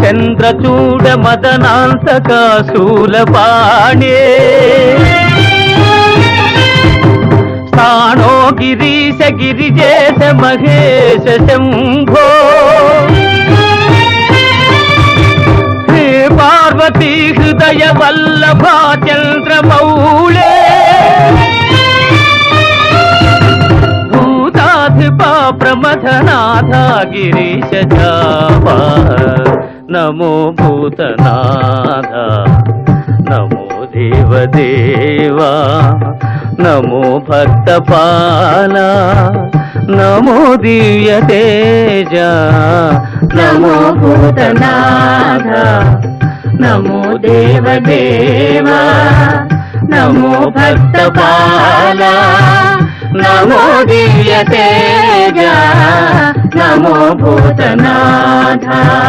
చంద్రచూడ మదనాంతక శూలపాణే స్థాణో గిరీశ గిరిజేశ మహేశ శంభో. హే పార్వతీ హృదయ వల్లభా చంద్రమౌళే భూతాధిపా ప్రమథనాథ గిరీశ జాపా నమో భూతనాథ నమో దేవదేవా నమో భక్తపాల నమో దివ్య తేజ నమో భూతనాథ నమో దేవదేవా నమో భక్తపాల నమో దివ్య తేజ నమో భూతనాథ.